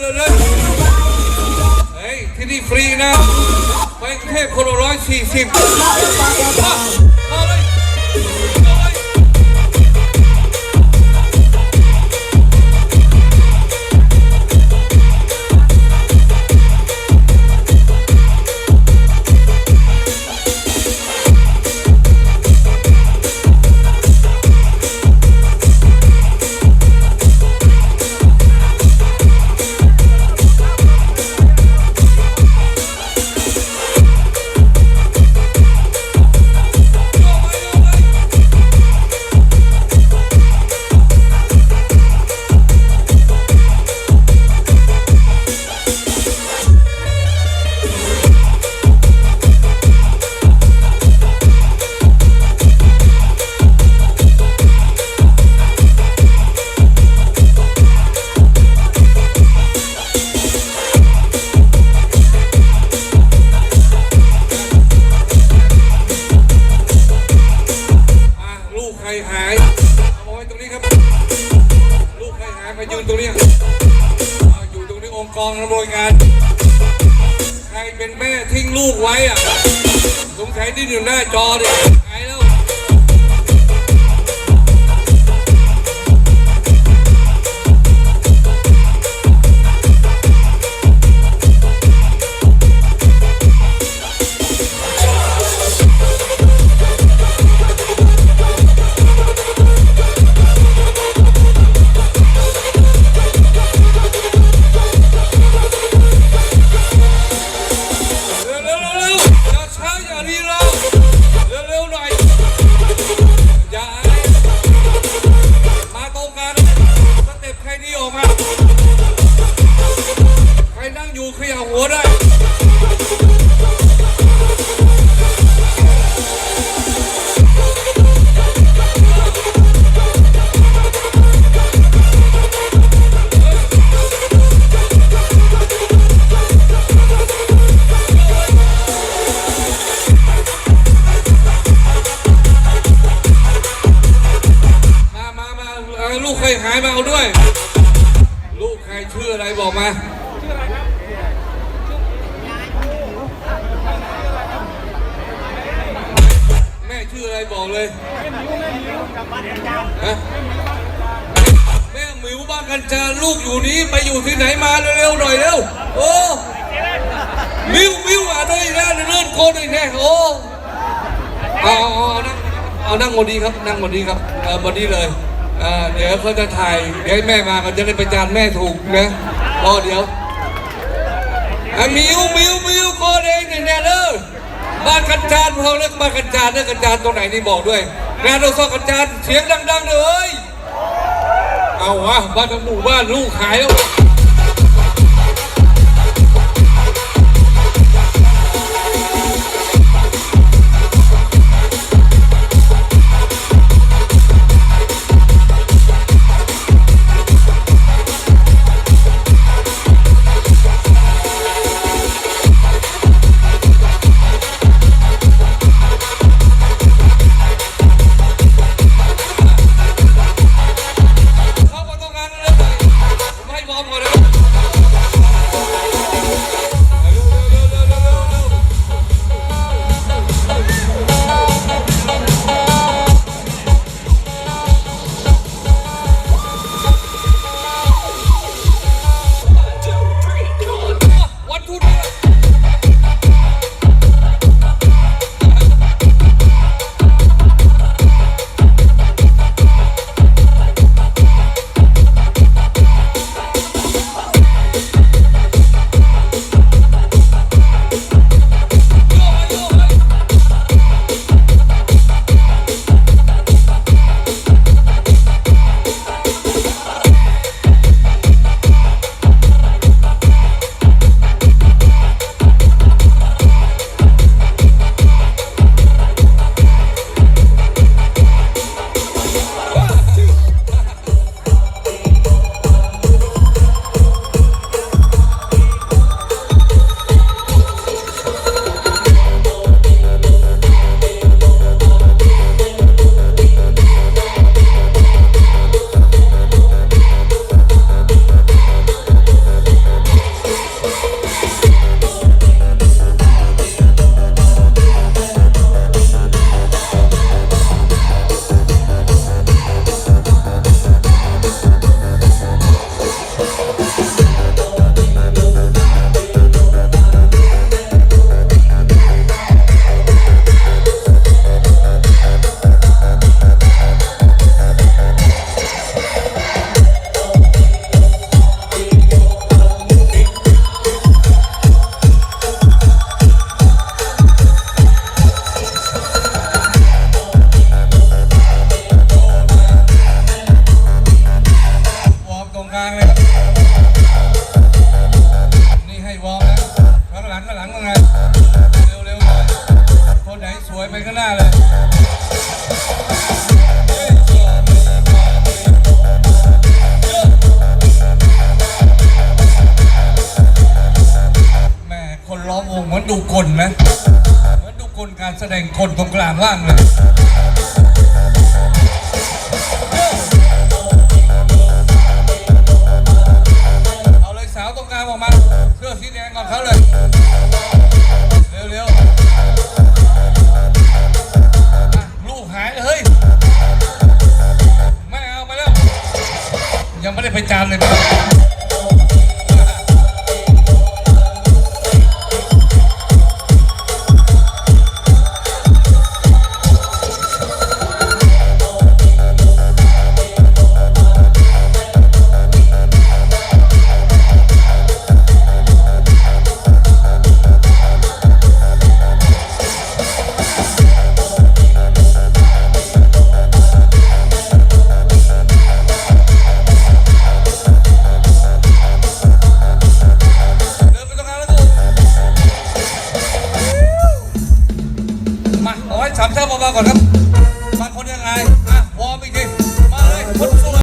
เร็วเร็วเฮ้ยที่นี่ฟรีนะไปกรุงเทพคนละร้อยสี่สิบ ยืนตรงนี้อยู่ตรงนี้องค์กรบวยงาน ใครเป็นแม่ทิ้งลูกไว้อะสงสัยที่อยู่หน้าจอเนี่ย รนั่งอยู่ขยับหัวได้มามามาเอาลูกใครหายมาเอาด้วย ลูกใครชื่ออะไรบอกมา ชื่ออะไรบอกเลยฮะแม่หมิวบ้านกันจาลูกอยู่นี้ไปอยู่ที่ไหนมาเร็วๆหน่อยเร็วโอ้มิวมิวอะด้วยนะเลื่อนโคนอีกแน่โอ้เอาเอาเอาเอานั่งเอานั่งบนนี้ครับนั่งบนนี้ครับเออบนนี้เลยเออเดี๋ยวเขาจะถ่ายเดี๋ยวให้แม่มาเขาจะได้ประจานแม่ถูกนะรอเดี๋ยวอะมิวมิวมิวโคเองเนี่ยเนี่ยเด้อ บ้านกัญจานเขาเรียกบ้านกัญจานเด้อกัญจานตรงไหนนี่บอกด้วยงานเราซ่อกัญจานเสียงดังๆเลยเอาวะบ้านทั้งหมู่บ้านลูกหายแล้ว วยไปข้างหน้าเลยมคนล้อมวงเหมือนดูกลไหเหมือนดูกลการแสดงคนตรงกลางล่างเลย